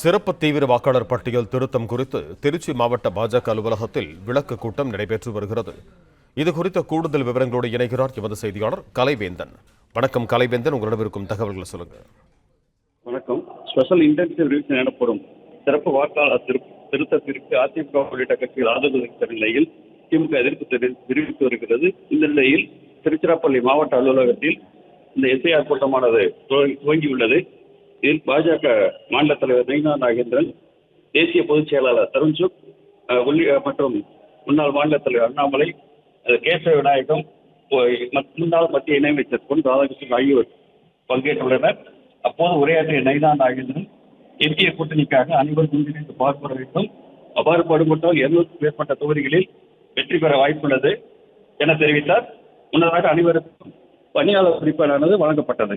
சிறப்பு தீவிர வாக்காளர் பட்டியல் திருத்தம் குறித்து திருச்சி மாவட்ட பாஜக அலுவலகத்தில் விளக்கு கூட்டம் நடைபெற்று வருகிறது. இது குறித்த கூடுதல் விவரங்களோடு இணைகிறார் எமது செய்தியாளர் கலைவேந்தன். வணக்கம் கலைவேந்தன் உங்களிடம் இருக்கும் தகவல்களை சொல்லுங்க. வணக்கம். ஸ்பெஷல் இன்டென்சிவ் எனப்படும் சிறப்பு வாக்காளர் திரு திருத்தத்திற்கு அதிமுக உள்ளிட்ட கட்சிகள் ஆதரவு அளித்த நிலையில் திமுக எதிர்ப்பு தெரிவித்து வருகிறது. இந்த நிலையில் திருச்சிராப்பள்ளி மாவட்ட அலுவலகத்தில் இந்த எஸ்ஐஆர் கூட்டமானது துவங்கியுள்ளது. இதில் பாஜக மாநில தலைவர் நைனா நாகேந்திரன் தேசிய பொதுச் செயலாளர் தருண் சுக் மற்றும் முன்னாள் மாநில தலைவர் அண்ணாமலை கேசவ விநாயகம் முன்னாள் மத்திய இணையமைச்சர் பொன் ராதாகிருஷ்ணன் ஆகியோர் பங்கேற்றுள்ளனர். அப்போது உரையாற்றிய நைனா நாகேந்திரன் இந்திய கூட்டணிக்காக அனைவரும் ஒன்றிணைந்து பாடுபட வேண்டும் அவ்வாறு பாடுபட்டால் இருநூறுக்கும் மேற்பட்ட தொகுதிகளில் வெற்றி பெற வாய்ப்புள்ளது என தெரிவித்தார். முன்னதாக அனைவருக்கும் பணியாளர் குறிப்பானது வழங்கப்பட்டது.